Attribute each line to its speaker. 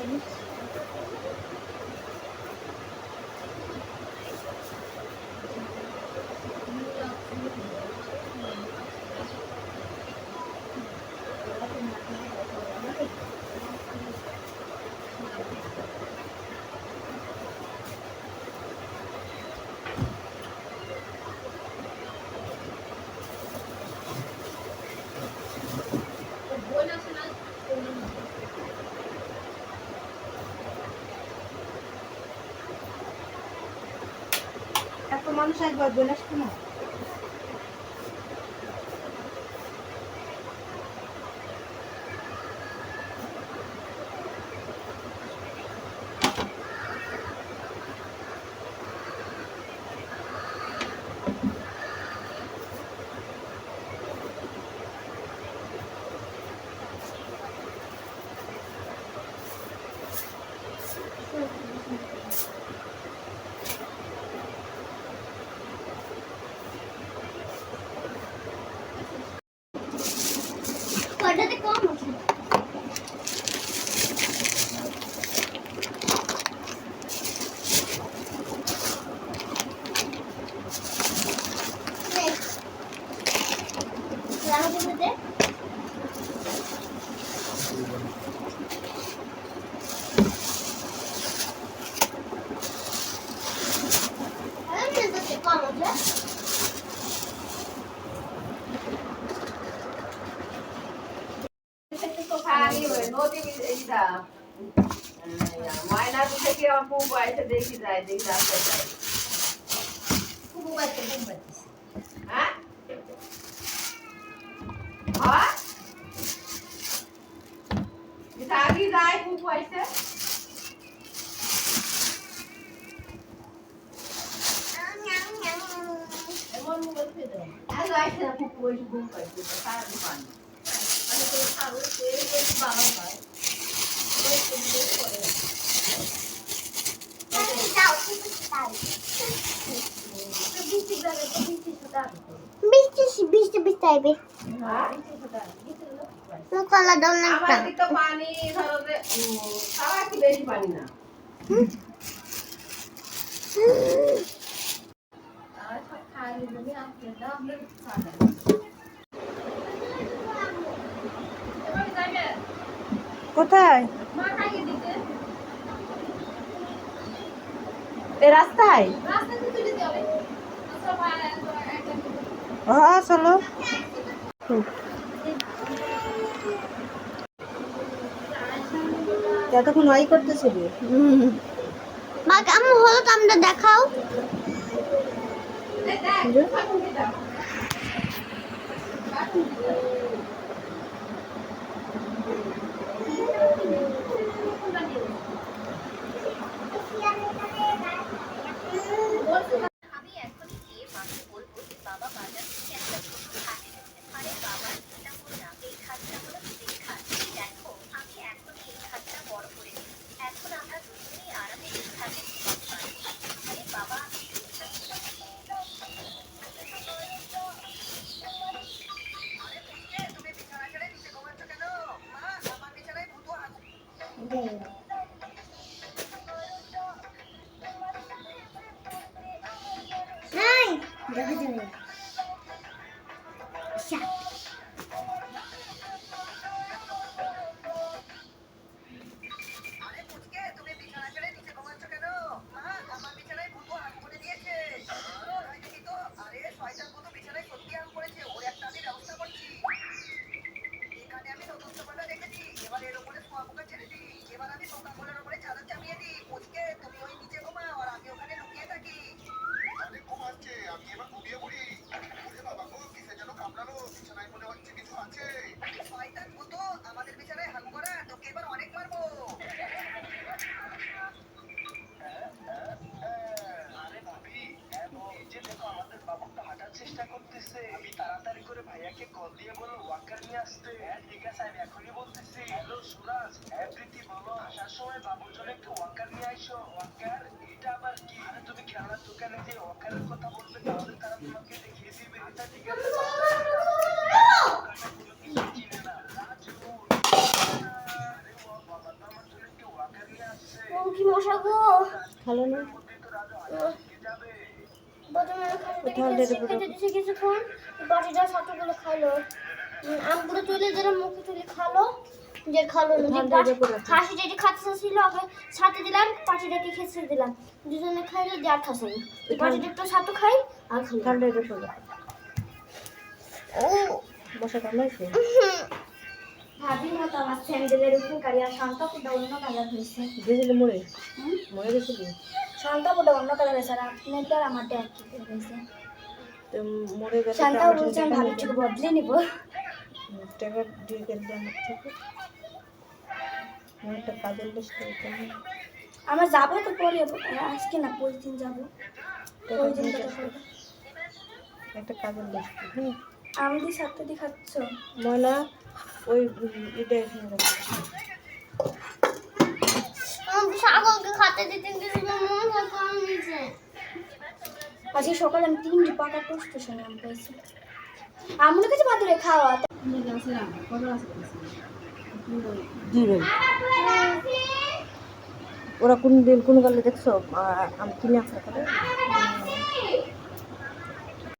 Speaker 1: থাকুন মানুষ একবার বলে আসতো না।
Speaker 2: ময়না থেকে অপু বয়সে দেখি যায় দেখি রাস্তায় যায়।
Speaker 3: খুব বাচ্চা খুব বাচ্চা
Speaker 2: হ্যাঁ? হয়? আগে যায় খুব বয়সে এমন বলছে তো আর যায় না খুব বয়সে ঘুম পাইছে সারা দিন
Speaker 3: কলা দাও না
Speaker 2: পানি ধরো যে উম, তাও একটু বেশি পানি না আর সব খাই জমি আসলে দাও আমরা খাওয়া দাও এবারে যাবে
Speaker 1: কোথায়? এ রাস্তায়? হ্যাঁ চলো। এতক্ষণ করতেছিলি
Speaker 3: মা কেমন হলো দেখাও?
Speaker 2: দেখ দেখ।
Speaker 3: নাই দেখা যাবে
Speaker 4: আরে বলো নিয়ে আসতে ঠিক আছে আমি এখনই বলতেছি হ্যালো সুরাজ প্রীতি বলো আসার সময় বাবুর জন্য একটু ওয়াকার নিয়ে আইসো ওয়াকার এটা আবার কি আরে তুমি খেলনার দোকানে যে ওয়াকারের কথা বলবে তাহলে তারা তোমাকে দেখিয়ে দিবে ঠিক আছে চিনে না
Speaker 3: কি মশা গো
Speaker 1: ভালো কোথাও
Speaker 3: কিছুক্ষণ। বাটিটা ছাতুগুলো খাইলো। আমগুলো তুলে দিলাম মুখে তুলে খালো যে খালো। খাসি যেটি খাচ্ছে ছিল ওকে ছাতে দিলাম পাটিটাকে খেতে দিলাম। দুজনে খাইলো যে আর খাসে পাটিটা একটু ছাতু খাই আর খাইলো
Speaker 1: ঠান্ডা এটা চলে বসে
Speaker 3: ভাবি মতো আমার স্যান্ডেলের উপর গাড়ি আর শান্ত অন্য কালার হয়েছে।
Speaker 1: গেছিলি মরে মরে গেছিলি
Speaker 5: অন্য কালার আছে আর আপনারটা আমারটা একই হয়েছে।
Speaker 1: তো মরে
Speaker 5: শান্তা
Speaker 1: আমার
Speaker 5: বলছে আমি
Speaker 1: নিবে।
Speaker 5: বদলে নিব।
Speaker 1: টাকা দিয়ে গেলে আমার থেকে। আমার একটা কাজের লিস্ট
Speaker 5: আমরা যাব তো পরে আজকে না পরের দিন যাব।
Speaker 1: একটা কাজের লিস্ট হ্যাঁ
Speaker 5: আমি দি সাতটা দিয়ে খাচ্ছ
Speaker 1: ময়না ওই এটা এখানে রাখো।
Speaker 5: ছাগলকে খাতে দিতে আজকে সকালে আমি তিনটি পাকা টোস্ট শুনলাম পেয়েছি আমার কাছে ভাদুরে খাওয়া
Speaker 1: ওরা কোন দিন কোন গেলে দেখছ? আমি কিনে করে